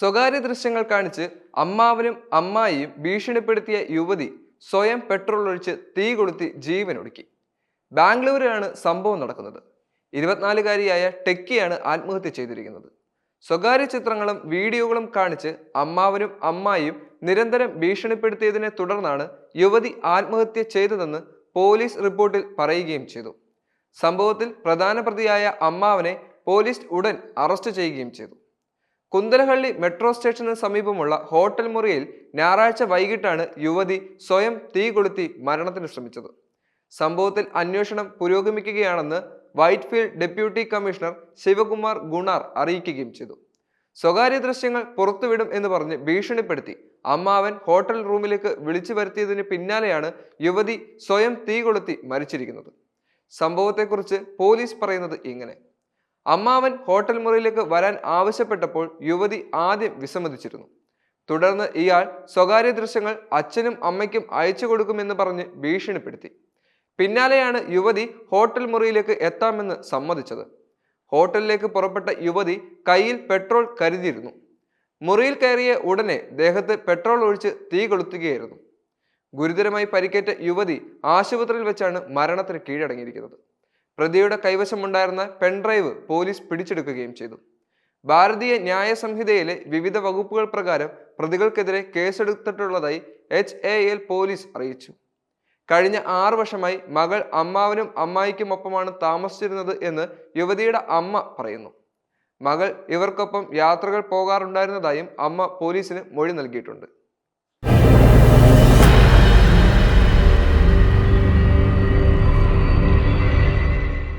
സ്വകാര്യ ദൃശ്യങ്ങൾ കാണിച്ച് അമ്മാവനും അമ്മായിയും ഭീഷണിപ്പെടുത്തിയ യുവതി സ്വയം പെട്രോൾ ഒഴിച്ച് തീ കൊളുത്തി ജീവനൊടുക്കി. ബാംഗ്ലൂരിലാണ് സംഭവം നടക്കുന്നത്. ഇരുപത്തിനാലുകാരിയായ ടെക്കിയാണ് ആത്മഹത്യ ചെയ്തിരിക്കുന്നത്. സ്വകാര്യ ചിത്രങ്ങളും വീഡിയോകളും കാണിച്ച് അമ്മാവനും അമ്മായിയും നിരന്തരം ഭീഷണിപ്പെടുത്തിയതിനെ തുടർന്നാണ് യുവതി ആത്മഹത്യ ചെയ്തതെന്ന് പോലീസ് റിപ്പോർട്ടിൽ പറയുകയും ചെയ്തു. സംഭവത്തിൽ പ്രധാന പ്രതിയായ അമ്മാവനെ പോലീസ് ഉടൻ അറസ്റ്റ് ചെയ്യുകയും ചെയ്തു. കുന്തലഹള്ളി മെട്രോ സ്റ്റേഷന് സമീപമുള്ള ഹോട്ടൽ മുറിയിൽ ഞായറാഴ്ച വൈകിട്ടാണ് യുവതി സ്വയം തീ കൊളുത്തി മരണത്തിന് ശ്രമിച്ചത്. സംഭവത്തിൽ അന്വേഷണം പുരോഗമിക്കുകയാണെന്ന് വൈറ്റ്ഫീൽഡ് ഡെപ്യൂട്ടി കമ്മീഷണർ ശിവകുമാർ ഗുണാർ അറിയിക്കുകയും ചെയ്തു. സ്വകാര്യ ദൃശ്യങ്ങൾ പുറത്തുവിടും എന്ന് പറഞ്ഞ് ഭീഷണിപ്പെടുത്തി അമ്മാവൻ ഹോട്ടൽ റൂമിലേക്ക് വിളിച്ചു വരുത്തിയതിന് പിന്നാലെയാണ് യുവതി സ്വയം തീ കൊളുത്തി മരിച്ചിരിക്കുന്നത്. സംഭവത്തെക്കുറിച്ച് പോലീസ് പറയുന്നത് ഇങ്ങനെ. അമ്മാവൻ ഹോട്ടൽ മുറിയിലേക്ക് വരാൻ ആവശ്യപ്പെട്ടപ്പോൾ യുവതി ആദ്യം വിസമ്മതിച്ചിരുന്നു. തുടർന്ന് ഇയാൾ സ്വകാര്യ ദൃശ്യങ്ങൾ അച്ഛനും അമ്മയ്ക്കും അയച്ചു കൊടുക്കുമെന്ന് പറഞ്ഞ് ഭീഷണിപ്പെടുത്തി. പിന്നാലെയാണ് യുവതി ഹോട്ടൽ മുറിയിലേക്ക് എത്താമെന്ന് സമ്മതിച്ചത്. ഹോട്ടലിലേക്ക് പുറപ്പെട്ട യുവതി കയ്യിൽ പെട്രോൾ കരുതിയിരുന്നു. മുറിയിൽ കയറിയ ഉടനെ ദേഹത്ത് പെട്രോൾ ഒഴിച്ച് തീ കൊളുത്തുകയായിരുന്നു. ഗുരുതരമായി പരിക്കേറ്റ യുവതി ആശുപത്രിയിൽ വെച്ചാണ് മരണത്തിന് കീഴടങ്ങിയിരിക്കുന്നത്. പ്രതിയുടെ കൈവശമുണ്ടായിരുന്ന പെൺഡ്രൈവ് പോലീസ് പിടിച്ചെടുക്കുകയും ചെയ്തു. ഭാരതീയ ന്യായ സംഹിതയിലെ വിവിധ വകുപ്പുകൾ പ്രകാരം പ്രതികൾക്കെതിരെ കേസെടുത്തിട്ടുള്ളതായി എച്ച് എ എൽ പോലീസ് അറിയിച്ചു. കഴിഞ്ഞ ആറു വർഷമായി മകൾ അമ്മാവനും അമ്മായിക്കുമൊപ്പമാണ് താമസിച്ചിരുന്നത് എന്ന് യുവതിയുടെ അമ്മ പറയുന്നു. മകൾ ഇവർക്കൊപ്പം യാത്രകൾ പോകാറുണ്ടായിരുന്നതായും അമ്മ പോലീസിന് മൊഴി നൽകിയിട്ടുണ്ട്.